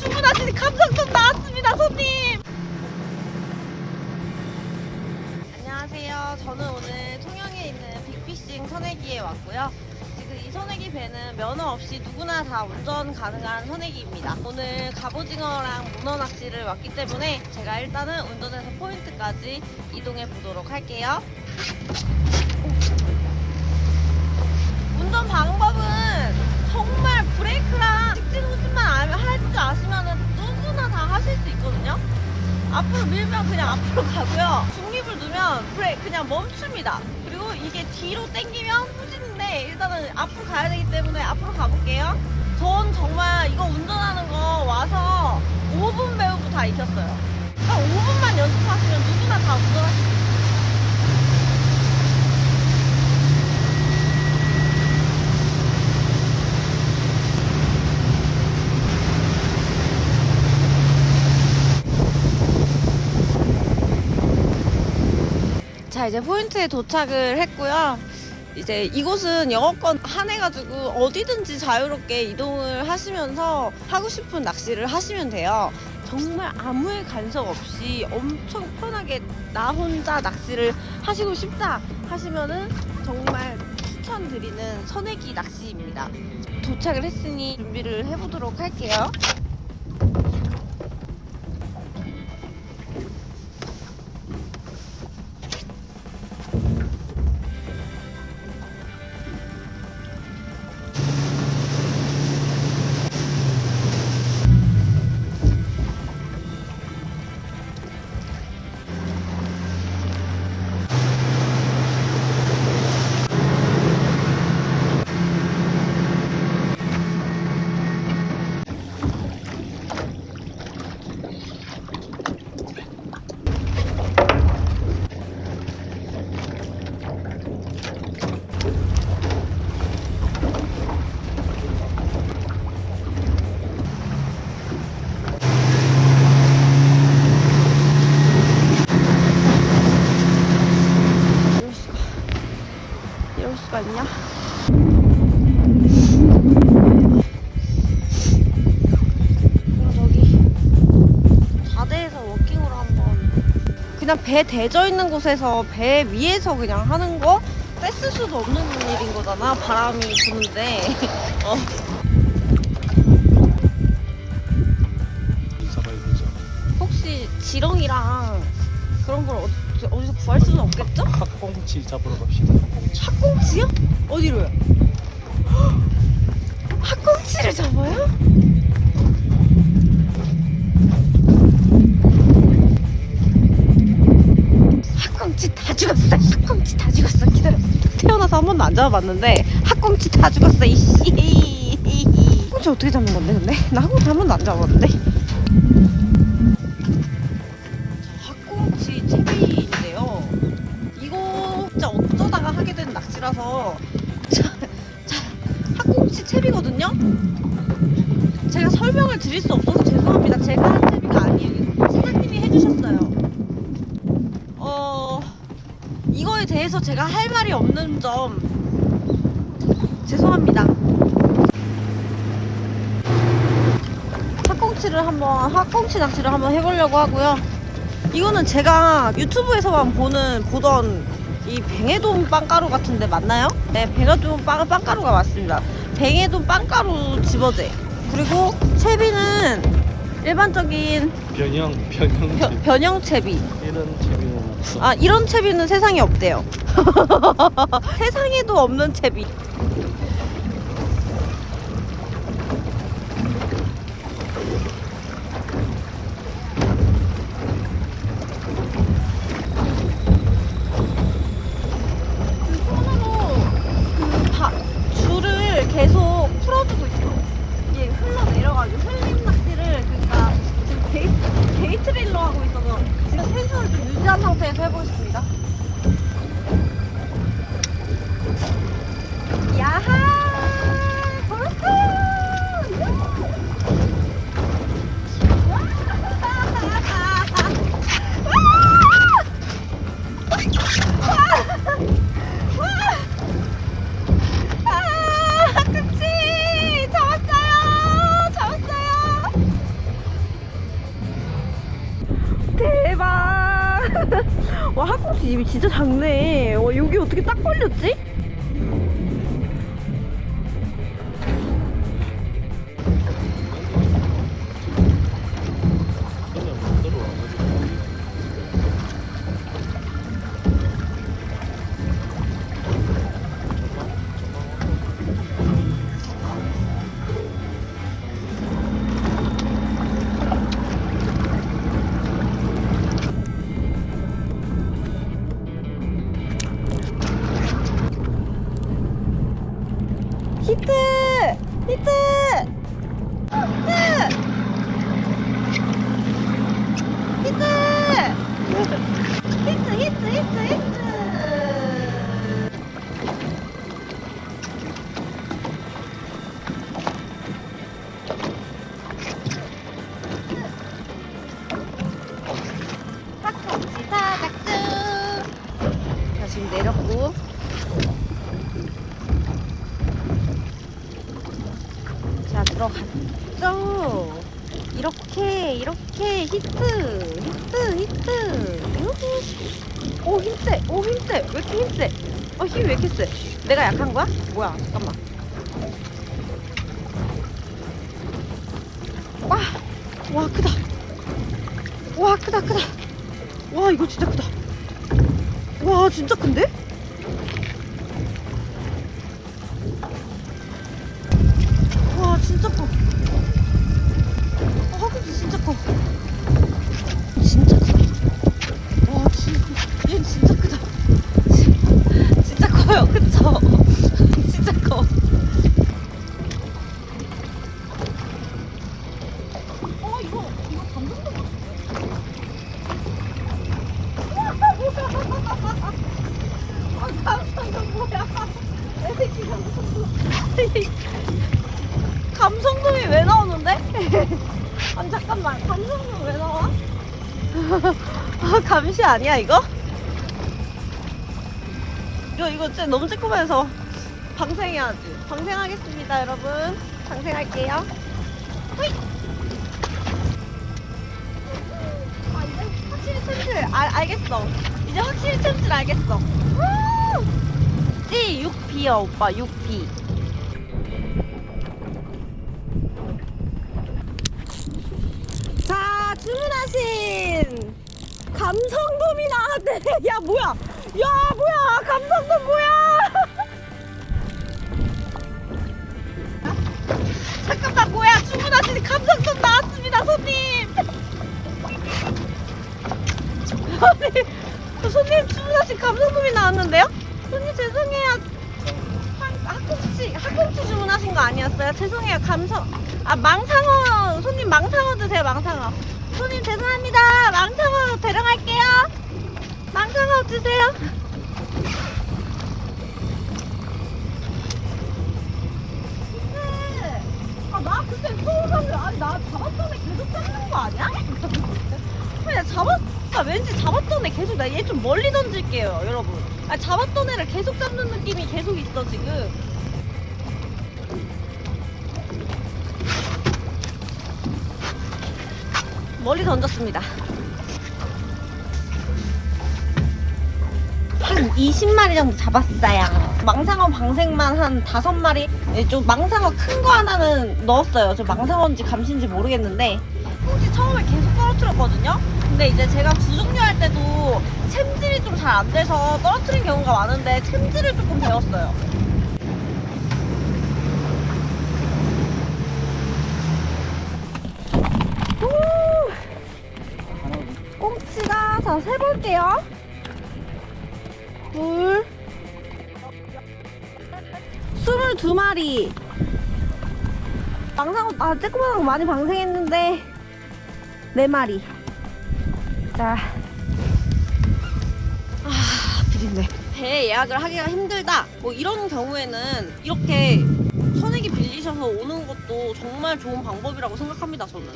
주문하신 감성돔 나왔습니다, 손님. 안녕하세요. 저는 오늘 통영에 있는 빅피싱 선회기에 왔고요. 지금 이 선회기 배는 면허 없이 누구나 다 운전 가능한 선회기입니다. 오늘 갑오징어랑 문어 낚시를 왔기 때문에 제가 일단은 운전해서 포인트까지 이동해 보도록 할게요. 운전 방법은 정말 브레이크랑 직진 후진만 할 줄 아시면 누구나 다 하실 수 있거든요. 앞으로 밀면 그냥 앞으로 가고요. 중립을 두면 브레이크 그냥 멈춥니다. 그리고 이게 뒤로 당기면 후진인데 일단은 앞으로 가야 되기 때문에 앞으로 가볼게요. 전 정말 이거 운전하는 거 와서 5분 배우고 다 익혔어요. 딱 5분만 연습하시면 누구나 다 운전할 수 있어요. 자 이제 포인트에 도착을 했고요. 이제 이곳은 영어권 한해가지고 어디든지 자유롭게 이동을 하시면서 하고 싶은 낚시를 하시면 돼요. 정말 아무의 간섭 없이 엄청 편하게 나 혼자 낚시를 하시고 싶다 하시면은 정말 추천드리는 선회기 낚시입니다. 도착을 했으니 준비를 해보도록 할게요. 워킹으로 한번 그냥 배 대져 있는 곳에서 배 위에서 그냥 하는 거 뺐을 수도 없는 일인 거잖아 바람이 부는데 어. 잡아야 되죠. 혹시 지렁이랑 그런 걸 어, 어디서 구할 수는 없겠죠? 학꽁치 잡으러 갑시다. 학꽁치. 학꽁치요? 어디로요? 학꽁치를 잡아요? 다 죽었어. 학꽁치 다 죽었어. 기다려. 태어나서 한 번도 안 잡아봤는데 학꽁치 다 죽었어. 이씨. 학꽁치 어떻게 잡는 건데 근데? 나 학꽁치 한 번도 안 잡아봤는데. 학꽁치 채비인데요. 이거 진짜 어쩌다가 하게 된 낚시라서 자, 자, 학꽁치 채비거든요. 제가 설명을 드릴 수 없어서 죄송합니다. 제가 한 채비가 아니에요. 사장님이 해주셨어요. 어 대해서 제가 할 말이 없는 점 죄송합니다. 학꽁치를 한번 학꽁치 낚시를 한번 해보려고 하고요. 이거는 제가 유튜브에서만 보는 보던 이 뱅에돔 빵가루 같은데 맞나요? 네, 뱅에돔 빵, 빵가루가 맞습니다. 뱅에돔 빵가루 집어제. 그리고 채비는 일반적인 변형 변형 변, 채비. 변형 채비. 이런 채비는 없어. 아, 이런 채비는 세상에 없대요. 세상에도 없는 채비. 상태에서 해보겠습니다. 입이 진짜 작네. 어, 여기 어떻게 딱 걸렸지? 들어갔죠? 이렇게 이렇게 히트 히트 히트. 유후. 오 힘세 오 힘세 왜 이렇게 힘세 어 힘이 왜 이렇게 세? 내가 약한 거야? 뭐야? 잠깐만. 와, 와 크다. 와 크다 크다. 와 이거 진짜 크다. 와 진짜 큰데? 진짜 커. 아 근데 진짜 커. 진짜 크다. 와 진짜 얘 진짜 크다. 진- 진짜 커요, 그쵸? 진짜 커. 어 이거 이거 감동도 못. 아 감성도 뭐야? 애새끼 감성도. 감성돔이 왜 나오는데? 아니 잠깐만 감성돔 왜 나와? 아 감시 아니야 이거? 이거 이거 진짜 너무 쬐끔해서 방생해야지 방생하겠습니다 여러분 방생할게요 호이! 아 이제 확실히 챔질 알, 알겠어 이제 확실히 챔질 알겠어 우! 찌 6B야 오빠 6B 자 주문하신 감성돔이 나왔네. 야 뭐야? 야 뭐야? 감성돔 뭐야? 잠깐 만 뭐야? 주문하신 감성돔 나왔습니다 손님. 아니 손님 주문하신 감성돔이 나왔는데요? 손님 죄송해요. 한- 학꽁치 학꽁치 주문하신 거 아니었어요? 죄송해요. 감성 아 망상어 손님 망상어 드세요 망상어 손님 죄송합니다. 망상어 대령할게요. 망상어 아니야? 그냥 잡았 아 왠지 잡았던 애 계속 나 얘 좀 멀리 던질게요 여러분. 아 잡았던 애를 계속 잡는 느낌이 계속 있어 지금 멀리 던졌습니다. 한 20마리 정도 잡았어요. 망상어 방생만 한 5마리? 네, 좀 망상어 큰 거 하나는 넣었어요. 저 망상어인지 감시인지 모르겠는데 혹시 처음에 계속 떨어뜨렸거든요? 근데 이제 제가 구종류 할 때도 챔질이 좀 잘 안 돼서 떨어뜨린 경우가 많은데 챔질을 조금 배웠어요. 자 세볼게요. 둘, 스물두 마리. 망상어 아 쬐끄만 거 많이 방생했는데 네 마리. 자, 아 비린내. 배 예약을 하기가 힘들다. 뭐 이런 경우에는 이렇게 선액이 빌리셔서 오는 것도 정말 좋은 방법이라고 생각합니다. 저는.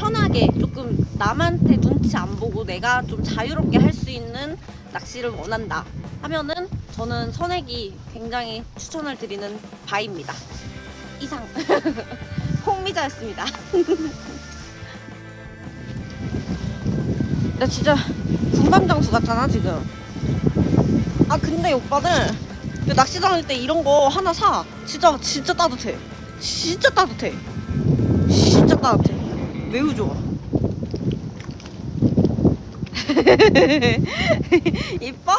편하게 조금 남한테 눈치 안 보고 내가 좀 자유롭게 할 수 있는 낚시를 원한다 하면은 저는 선액이 굉장히 추천을 드리는 바입니다. 이상 홍미자였습니다. 나 진짜 군밤 장수 같잖아 지금. 아 근데 오빠는 그 낚시 다닐 때 이런 거 하나 사. 진짜 진짜 따뜻해. 진짜 따뜻해. 진짜 따뜻해. 매우 좋아. 이뻐?